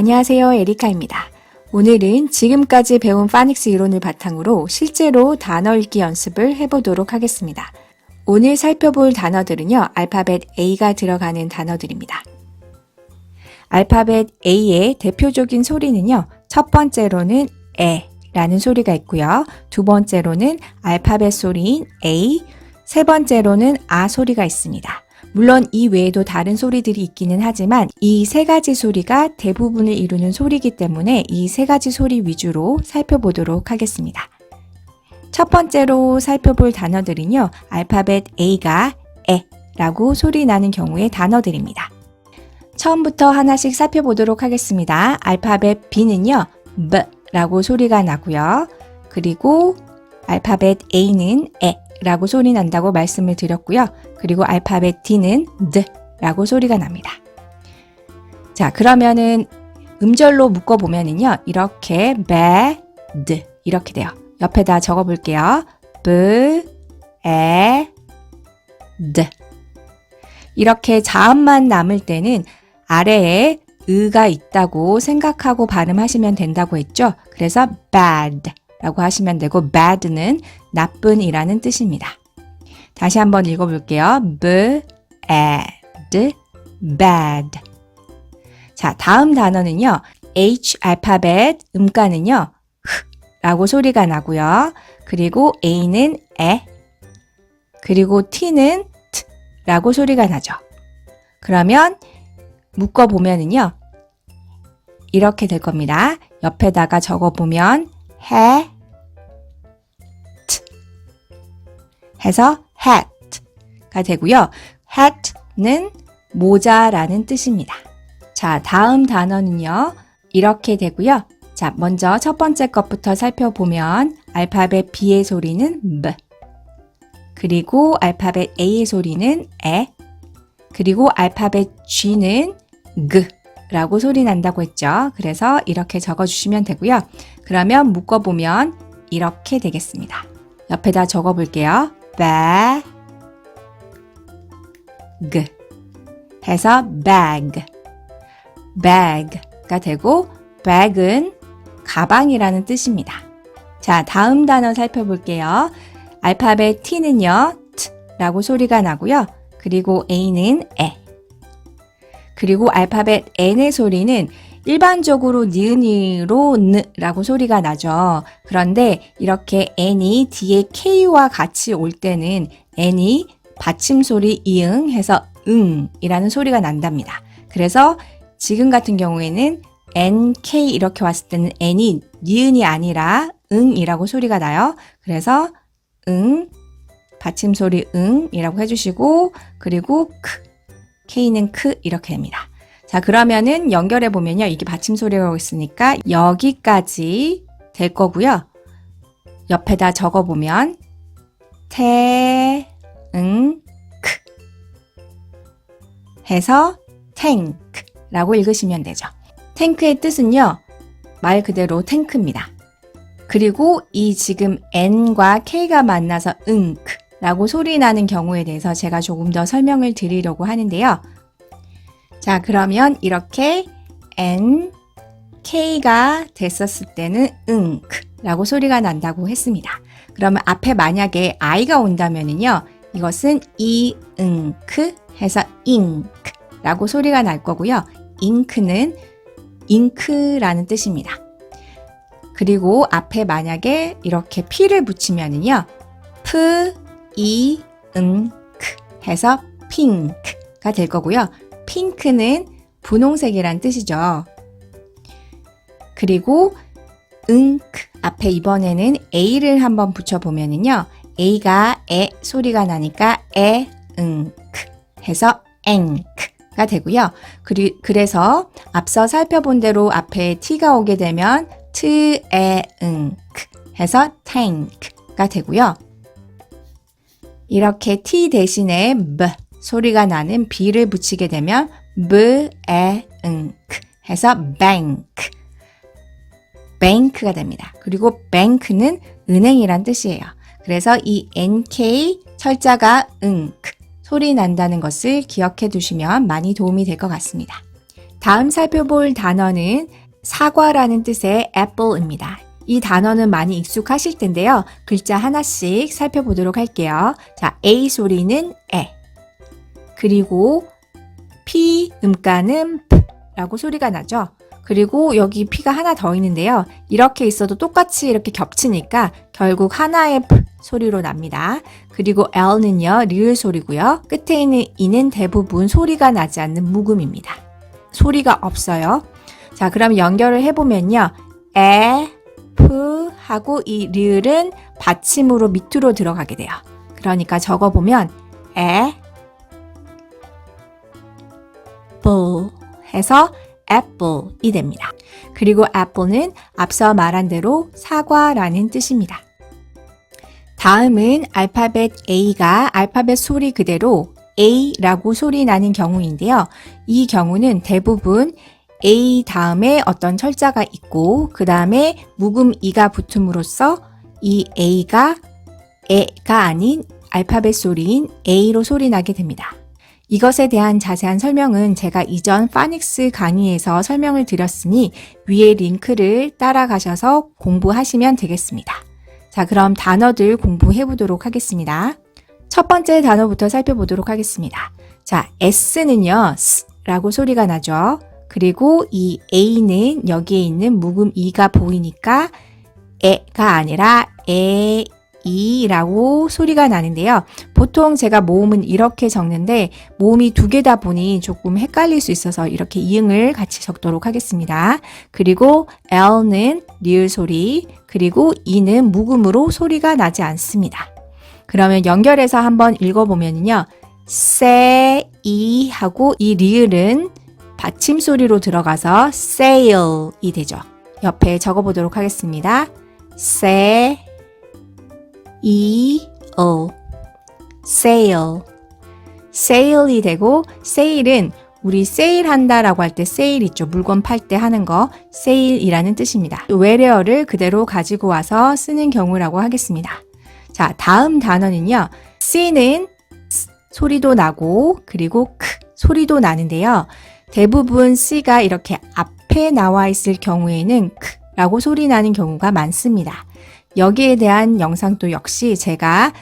안녕하세요. 에리카입니다. 오늘은 지금까지 배운 파닉스 이론을 바탕으로 실제로 단어 읽기 연습을 해보도록 하겠습니다. 오늘 살펴볼 단어들은요, 알파벳 A가 들어가는 단어들입니다. 알파벳 A의 대표적인 소리는요, 첫 번째로는 에 라는 소리가 있고요. 두 번째로는 알파벳 소리인 A, 세 번째로는 아 소리가 있습니다. 물론 이 외에도 다른 소리들이 있기는 하지만 이 세 가지 소리가 대부분을 이루는 소리이기 때문에 이 세 가지 소리 위주로 살펴보도록 하겠습니다. 첫 번째로 살펴볼 단어들은요, 알파벳 A가 에 라고 소리 나는 경우의 단어들입니다. 처음부터 하나씩 살펴보도록 하겠습니다. 알파벳 B는요, B 라고 소리가 나고요. 그리고 알파벳 A는 에 라고 소리 난다고 말씀을 드렸고요. 그리고 알파벳 D는 D 라고 소리가 납니다. 자, 그러면은 음절로 묶어보면은요, 이렇게 bad 이렇게 돼요. 옆에다 적어볼게요. b, e, d 이렇게 자음만 남을 때는 아래에 의가 있다고 생각하고 발음하시면 된다고 했죠. 그래서 bad 라고 하시면 되고 bad는 나쁜이라는 뜻입니다. 다시 한번 읽어볼게요. bad, bad. 자, 다음 단어는요. H 알파벳 음가는요. 라고 소리가 나고요. 그리고 A는 에, 그리고 T는 트 라고 소리가 나죠. 그러면 묶어보면은요. 이렇게 될 겁니다. 옆에다가 적어보면 hat 해서 hat가 되고요. hat는 모자라는 뜻입니다. 자, 다음 단어는요. 이렇게 되고요. 자, 먼저 첫 번째 것부터 살펴보면 알파벳 B의 소리는 B 그리고 알파벳 A의 소리는 에 그리고 알파벳 G는 G 라고 소리 난다고 했죠. 그래서 이렇게 적어주시면 되고요. 그러면 묶어보면 이렇게 되겠습니다. 옆에다 적어볼게요. bag 해서 bag bag가 되고 bag은 가방이라는 뜻입니다. 자, 다음 단어 살펴볼게요. 알파벳 T는요, T라고 소리가 나고요. 그리고 A는 에. 그리고 알파벳 N의 소리는 일반적으로 니은이로 느라고 소리가 나죠. 그런데 이렇게 N이 뒤에 K와 같이 올 때는 N이 받침 소리 이응 해서 응이라는 소리가 난답니다. 그래서 지금 같은 경우에는 NK 이렇게 왔을 때는 N이 니은이 아니라 응이라고 소리가 나요. 그래서 응, 받침 소리 응이라고 해주시고 그리고 크, K는 크 이렇게 됩니다. 자 그러면은 연결해 보면요 이게 받침 소리가 있으니까 여기까지 될 거고요. 옆에다 적어 보면 태, 응, 크 해서 탱크라고 읽으시면 되죠. 탱크의 뜻은요 말 그대로 탱크입니다. 그리고 이 지금 N과 K가 만나서 응크 라고 소리 나는 경우에 대해서 제가 조금 더 설명을 드리려고 하는데요. 자, 그러면 이렇게 N, K가 됐었을 때는 응크 라고 소리가 난다고 했습니다. 그러면 앞에 만약에 I가 온다면은요, 이것은 이, 응 크 해서 잉크 라고 소리가 날 거고요. 잉크는 잉크라는 뜻입니다. 그리고 앞에 만약에 이렇게 P를 붙이면은요, 프, 이, 음, 크 해서 핑크가 될 거고요. 핑크는 분홍색이란 뜻이죠. 그리고 응크 앞에 이번에는 A를 한번 붙여보면은요. A가 에 소리가 나니까 에, 응크 해서 앵크가 되고요. 그리, 그래서 앞서 살펴본 대로 앞에 T가 오게 되면 트, 에, 응크 해서 탱크가 되고요. 이렇게 T 대신에 B 소리가 나는 B를 붙이게 되면 B, 에, 응, 크 해서 bank, bank가 됩니다. 그리고 bank는 은행이란 뜻이에요. 그래서 이 NK 철자가 응, 크 소리 난다는 것을 기억해 두시면 많이 도움이 될 것 같습니다. 다음 살펴볼 단어는 사과라는 뜻의 apple입니다. 이 단어는 많이 익숙하실 텐데요. 글자 하나씩 살펴보도록 할게요. 자, A 소리는 에. 그리고 P 음가는 P 라고 소리가 나죠. 그리고 여기 P가 하나 더 있는데요. 이렇게 있어도 똑같이 이렇게 겹치니까 결국 하나의 P 소리로 납니다. 그리고 L는요, 리을 소리고요. 끝에 있는 E는 대부분 소리가 나지 않는 묵음입니다. 소리가 없어요. 자, 그럼 연결을 해보면요. 에, 프 하고 이 리을은 받침으로 밑으로 들어가게 돼요. 그러니까 적어보면 에, 볼 해서 apple이 됩니다. 그리고 apple는 앞서 말한 대로 사과라는 뜻입니다. 다음은 알파벳 A가 알파벳 소리 그대로 A라고 소리 나는 경우인데요. 이 경우는 대부분 A 다음에 어떤 철자가 있고 그 다음에 묵음 이가 붙음으로써 이 A가 에가 아닌 알파벳 소리인 A로 소리 나게 됩니다. 이것에 대한 자세한 설명은 제가 이전 파닉스 강의에서 설명을 드렸으니 위에 링크를 따라가셔서 공부하시면 되겠습니다. 자, 그럼 단어들 공부해 보도록 하겠습니다. 첫 번째 단어부터 살펴보도록 하겠습니다. 자, S는요, S라고 소리가 나죠. 그리고 이 A는 여기에 있는 묵음 E가 보이니까 에가 아니라 에, 이라고 소리가 나는데요. 보통 제가 모음은 이렇게 적는데 모음이 두 개다 보니 조금 헷갈릴 수 있어서 이렇게 이응을 같이 적도록 하겠습니다. 그리고 L는 리을 소리, 그리고 E는 묵음으로 소리가 나지 않습니다. 그러면 연결해서 한번 읽어보면요. say 하고 이 리을은 받침 소리로 들어가서 sail이 되죠. 옆에 적어보도록 하겠습니다. say E O sale sale이 되고 sale은 우리 세일한다 라고 할 때 세일 있죠. 물건 팔 때 하는 거 세일이라는 뜻입니다. 외래어를 그대로 가지고 와서 쓰는 경우라고 하겠습니다. 자, 다음 단어는요. C는 소리도 나고 그리고 크 소리도 나는데요. 대부분 C가 이렇게 앞에 나와 있을 경우에는 크 라고 소리 나는 경우가 많습니다. 여기에 대한 영상도 역시 제가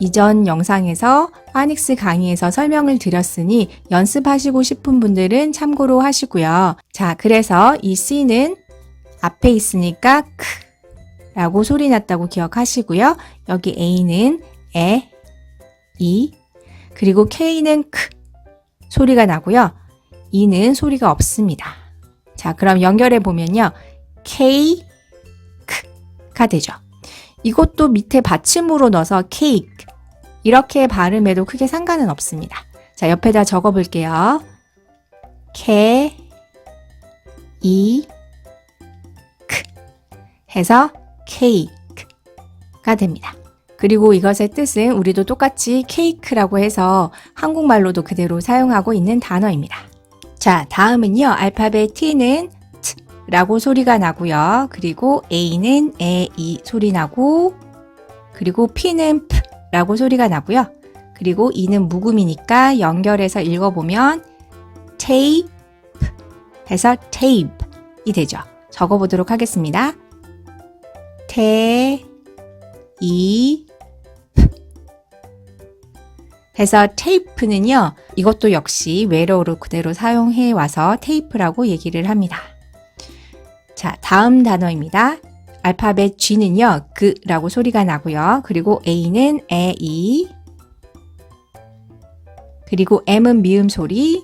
이전 영상에서 파닉스 강의에서 설명을 드렸으니 연습하시고 싶은 분들은 참고로 하시고요. 자, 그래서 이 C는 앞에 있으니까 크 라고 소리 났다고 기억하시고요. 여기 A는 에, 이, 그리고 K는 크 소리가 나고요. E는 소리가 없습니다. 자, 그럼 연결해 보면요. K, 크가 되죠. 이것도 밑에 받침으로 넣어서 케이크. 이렇게 발음해도 크게 상관은 없습니다. 자, 옆에다 적어 볼게요. 케, 이, 크 해서 케이크가 됩니다. 그리고 이것의 뜻은 우리도 똑같이 케이크라고 해서 한국말로도 그대로 사용하고 있는 단어입니다. 자, 다음은요. 알파벳 T는 라고 소리가 나고요. 그리고 A는 에, 이 소리 나고 그리고 P는 P 라고 소리가 나고요. 그리고 E는 묵음이니까 연결해서 읽어보면 tape 해서 tape이 되죠. 적어보도록 하겠습니다. 테, 이, 해서 테이프는요, 이것도 역시 외래어로 그대로 사용해 와서 테이프라고 얘기를 합니다. 자, 다음 단어입니다. 알파벳 G는요, 그라고 소리가 나고요. 그리고 A는 에, 이. 그리고 M은 미음 소리.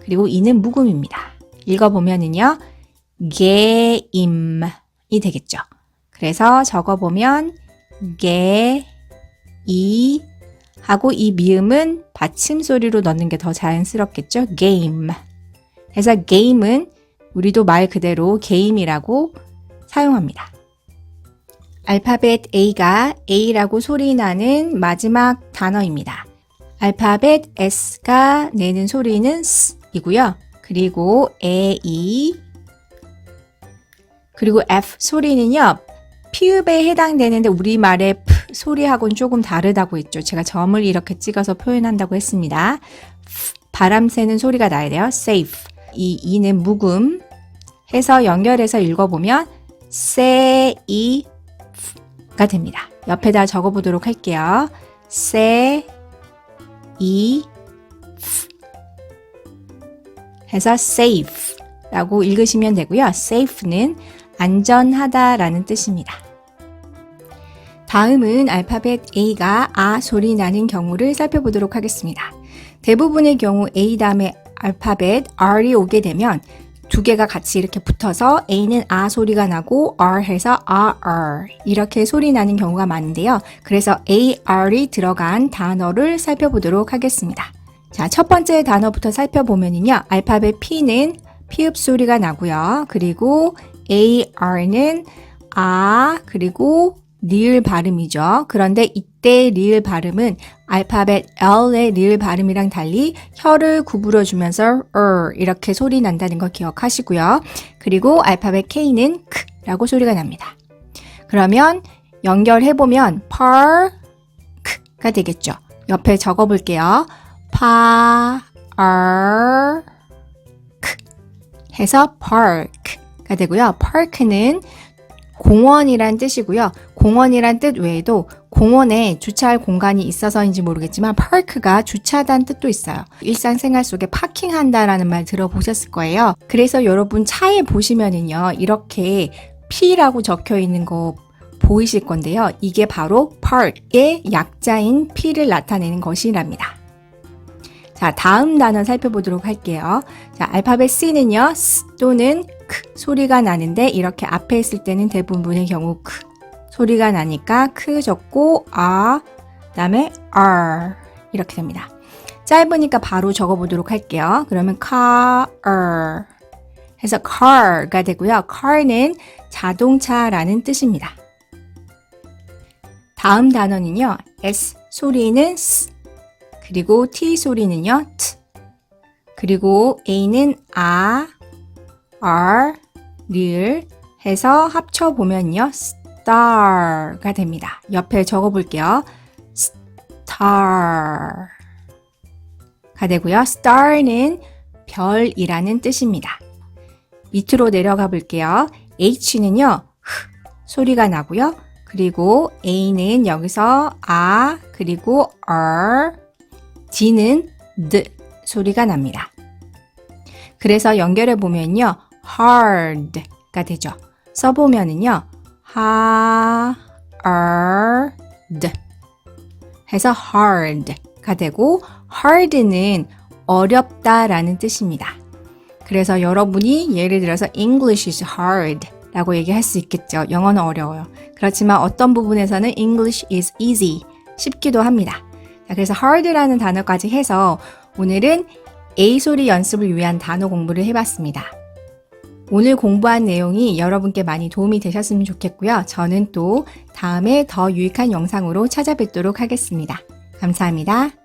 그리고 E는 묵음입니다. 읽어보면은요, 게임이 되겠죠. 그래서 적어보면, 게, 이, 하고 이 미음은 받침 소리로 넣는 게 더 자연스럽겠죠? 게임. 그래서 게임은 우리도 말 그대로 게임이라고 사용합니다. 알파벳 A가 A라고 소리 나는 마지막 단어입니다. 알파벳 S가 내는 소리는 S이고요. 그리고 A, E, 그리고 F 소리는요. 피읍에 해당되는데 우리말의 P 소리하고는 조금 다르다고 했죠. 제가 점을 이렇게 찍어서 표현한다고 했습니다. 바람 새는 소리가 나야 돼요. safe. 이 이는 묵음 해서 연결해서 읽어보면 save가 됩니다. 옆에다 적어보도록 할게요. save 해서 safe라고 읽으시면 되고요. safe는 안전하다라는 뜻입니다. 다음은 알파벳 A가 아 소리 나는 경우를 살펴보도록 하겠습니다. 대부분의 경우 A 다음에 알파벳 R이 오게 되면 두 개가 같이 이렇게 붙어서 A는 아 소리가 나고 R 해서 RR 이렇게 소리 나는 경우가 많은데요. 그래서 AR이 들어간 단어를 살펴보도록 하겠습니다. 자, 첫 번째 단어부터 살펴보면요. 알파벳 P는 피읍 소리가 나고요. 그리고 AR는 아 그리고 리을 발음이죠. 그런데 이때 리을 발음은 알파벳 L의 리을 발음이랑 달리 혀를 구부러 주면서 er 이렇게 소리 난다는 거 기억하시고요. 그리고 알파벳 K는 크라고 소리가 납니다. 그러면 연결해 보면 park가 되겠죠. 옆에 적어 볼게요. 파, 알, 크 해서 park가 되고요. park는 공원이란 뜻이고요. 공원이란 뜻 외에도 공원에 주차할 공간이 있어서인지 모르겠지만 park가 주차단 뜻도 있어요. 일상생활 속에 파킹한다라는 말 들어보셨을 거예요. 그래서 여러분 차에 보시면은요. 이렇게 P라고 적혀 있는 거 보이실 건데요. 이게 바로 park의 약자인 P를 나타내는 것이랍니다. 자, 다음 단어 살펴보도록 할게요. 자, 알파벳 C는요, S 또는 크 소리가 나는데 이렇게 앞에 있을 때는 대부분의 경우 크 소리가 나니까 크 적고 아, 그다음에 R 이렇게 됩니다. 짧으니까 바로 적어보도록 할게요. 그러면 car 해서 car가 되고요. car는 자동차라는 뜻입니다. 다음 단어는요. S 소리는 S 그리고 T 소리는요. T 그리고 A는 아 R, 를 해서 합쳐보면요. star가 됩니다. 옆에 적어볼게요. star 가 되고요. star는 별이라는 뜻입니다. 밑으로 내려가 볼게요. H는요. 흐 소리가 나고요. 그리고 A는 여기서 아 그리고 R D는 D 소리가 납니다. 그래서 연결해 보면요. hard가 되죠. 써보면은요. hard 해서 hard가 되고 hard는 어렵다라는 뜻입니다. 그래서 여러분이 예를 들어서 English is hard 라고 얘기할 수 있겠죠. 영어는 어려워요. 그렇지만 어떤 부분에서는 English is easy 쉽기도 합니다. 자, 그래서 hard라는 단어까지 해서 오늘은 A 소리 연습을 위한 단어 공부를 해봤습니다. 오늘 공부한 내용이 여러분께 많이 도움이 되셨으면 좋겠고요. 저는 또 다음에 더 유익한 영상으로 찾아뵙도록 하겠습니다. 감사합니다.